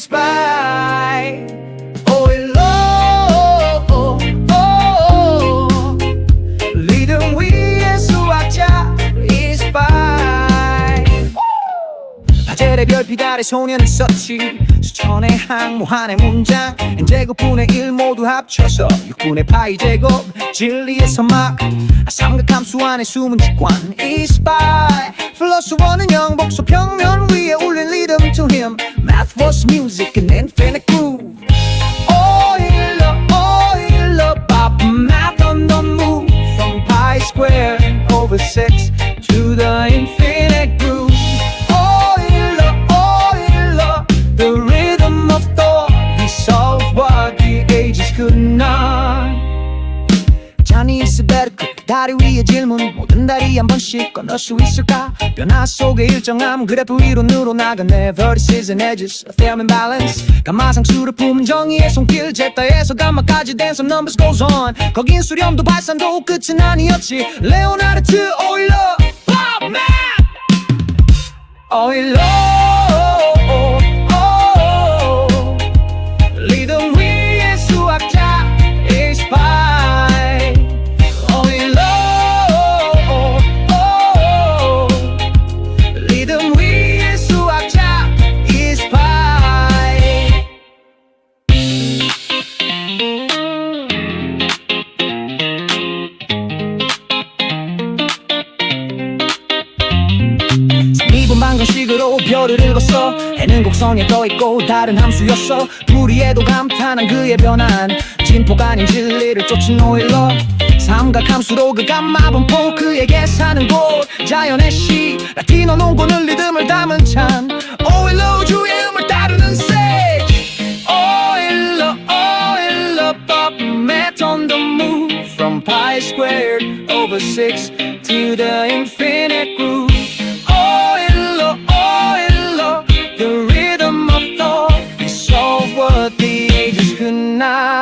inspired. 텔의 별빛 아래 소년은 썼지. 수천의 항모한의 문장 제곱분의 1 모두 합쳐서 6분의 파이 제곱 진리의 서막. 삼각함수 안에 숨은 직관 이 스파이. 플러스 원은 영복소 평면 위에 올린 리듬 to him. Math was music and infinite groove 자니스 베르크 다리 위의 질문 모든 다리 한 번씩 건널 수 있을까? 변화 속의 일정함 그래프 위로 늘어나가네 vertices and edges a theorem balance. 감마상수를 품은 정의의 손길 제타에서 감마까지 dance of numbers goes on. 거긴 수렴도 발산도 끝은 아니었지. 레오나르트 오일러 pop man! 오일러 방정식으로 별을 읽었어. 해는 곡선에 떠있고 다른 함수였어. 불이에도 감탄한 그의 변한 진포가 아닌 진리를 쫓은 오일러. 삼각함수로 그 감마 분포 그에게 사는 곳. 자연의 시 라틴어 농구는 리듬을 담은 찬. 오일러 우주의 음을 따르는 sage 오일러 오일러 pop met on the move from pi squared over 6 to the infinite night.